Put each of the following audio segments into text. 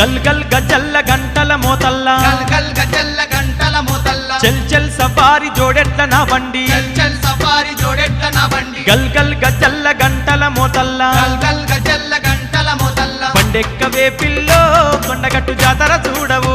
గల్ గల్ గజల్ల గంటల మోతల్లా. గల్ గల్ గజల్ల గంటల మోతల్ల. చెల్ చెల్ సఫారి జోడెట్ల నా బండి. చల్ చల్ సఫారీ జోడెట్ల నా బండి. గల్ గల్ గజల్ల గంటల మోతల్లా. గల్ గల్ గజల్ల గంటల మోతల్ల. బండెక్కవే పిల్లో కొండగట్టు జాతర చూడబోదా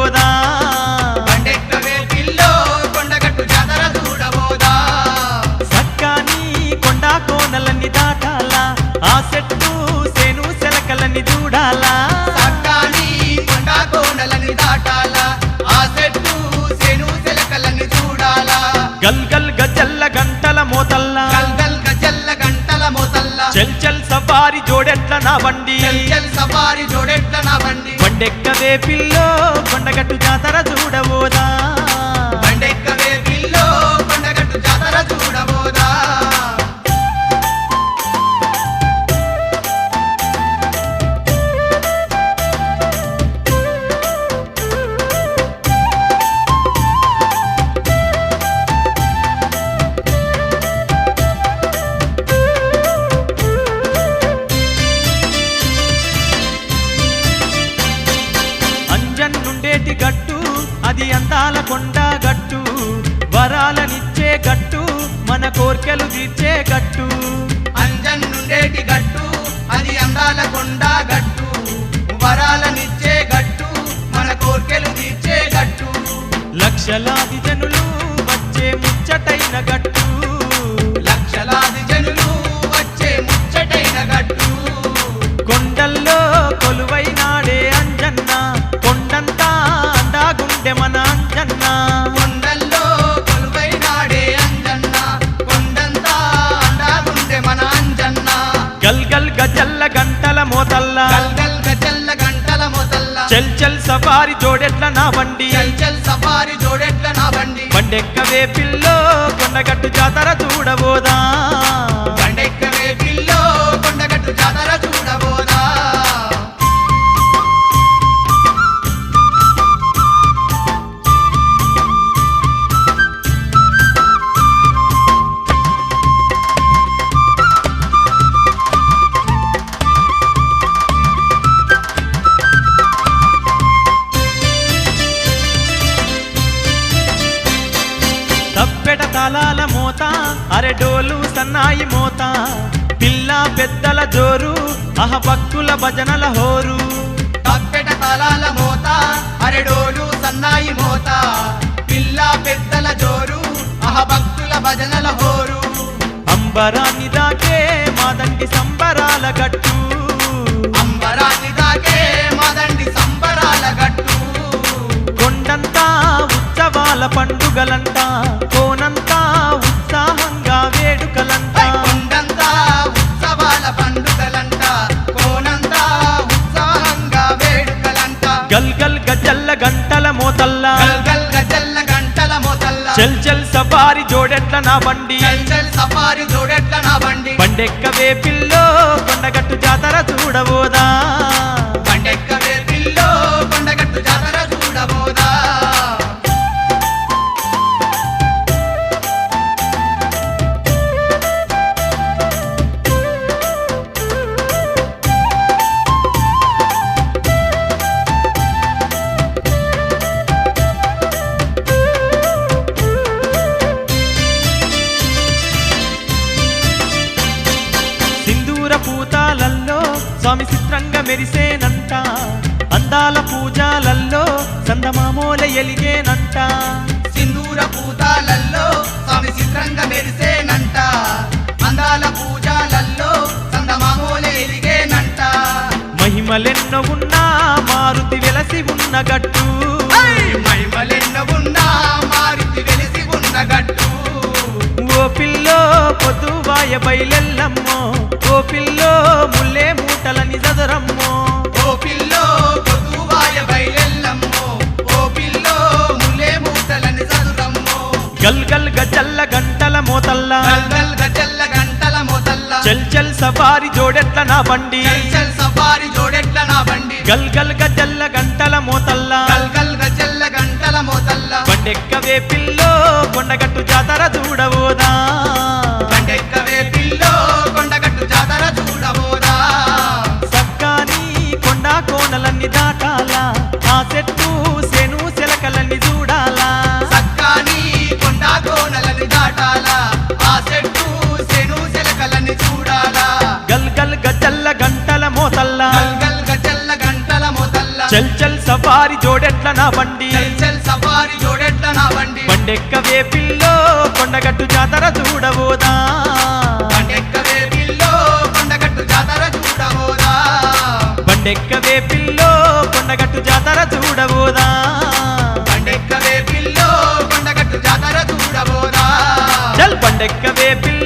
చెల్ చెల్ సఫారి జోడెట్ల నా బండి. చల్ సఫారీ జోడెట్ల నా బండి. బండెక్కవే పిల్లో కొండగట్టు జాతర చూడబోదా. గట్టు మన కోర్కెలు తీర్చే గట్టు. అంజన్నుండేటి గట్టు అది అందాల కొండ గట్టు. వరాలనిచ్చే గట్టు మన కోర్కెలు తీర్చే గట్టు. లక్షలాది జనులు వచ్చే ముచ్చటైన గట్టు. లక్షలాది జనులు వచ్చే ముచ్చటైన గట్టు. కొండల్లో కొలువైనాడే అంజన్న కొండంతా అందాగుండె మన అంజన్న. చెల్ చెల్ సఫారి జోడెట్ల నా బండి. చల్ చల్ సఫారీ జోడెట్ల నా బండి. బండెక్కవే పిల్లో కొండగట్టు జాతర తాళాల మోత అరెడోలు సన్నాయి మోత. పిల్ల పెద్దల జోరు అహ భక్తుల భజనల హోరు. తప్పెట తాళాల మోత అరెడోలు సన్నాయి మోత. పిల్ల పెద్దల జోరు అహ భక్తుల భజనల హోరు. అంబరాన్ని దాకే మాదండి సంబరాల గట్టు. అంబరాన్ని దాకే మదండి సంబరాల గట్టు. కొండంతా ఉత్సవాల పండుగలంట కోనంతా మోతల్లా. గజల్ల గంటల మోతల్ల. చెల్ చెల్ సఫారి జోడెట్ల నా బండి. చల్ సఫారీ జోడెట్ల నా బండి. బండెక్కవే పిల్లో కొండగట్టు జాతర చూడబోదా. స్వామి చిత్రంగా మెరిసేనంట. అందాల పూజాలల్లో చందమామోల ఎలిగేనంట. సింధూర పూతాలల్లో స్వామి చిత్రంగా మెరిసేనంట. అందాల పూజాలల్లో చందమామూలే ఎలిగేనంట. మహిమలెన్నో ఉన్నా మారుతి వెలసి ఉన్న గట్టు మహిమలెన్న ఉన్నా మారుతి వెలిసి ఉన్న గట్టు ఓ పిల్లో పొద్దువాయ బయలెల్లమ్మో. ఓ పిల్లో ముల్లే మూటలని చదరమ్మో. ఓ పిల్లో పొదువాయ బయలెల్లమ్మో. ఓ పిల్లో ముల్లే మూటలని చదురమ్మో. గల్ గల్ గజల్ల గంటల మోతల్లా. గల్ గల్ గజల్ల గంటల చెల్ చెల్ సఫారి జోడెట్ల నా బండి. చల్ చల్ సఫారీ జోడెట్ల నా బండి. గల్ గల్ గజల్ల గంటల మోతల్లా. గల్ గల్ గజల్ల గంటల మొదల్ల బండెక్కవే పిల్లో కొండగట్టు జాతర చూడబోదా దాటాలా ఆ చెట్టు శను శలకలని చూడాలా? గల్ గల్ గజల్ల గంటల మోతల్లా? గల్ గల్ గజల్ల గంటల మొదల్ల చల్ చల్ సఫారీ జోడెట్ల నా బండి? చల్ చల్ సఫారీ జోడెట్ల నా బండి? బండెక్కవే పిల్లో కొండగట్టు జాతర చూడబోదా? పండెక్కవే పిల్లో కొండగట్టు జాతర చూడబోదా? బండెక్కవే పిల్లో కొండగట్టు జాతర చూడబోదా? లెక్కవే పిల్ల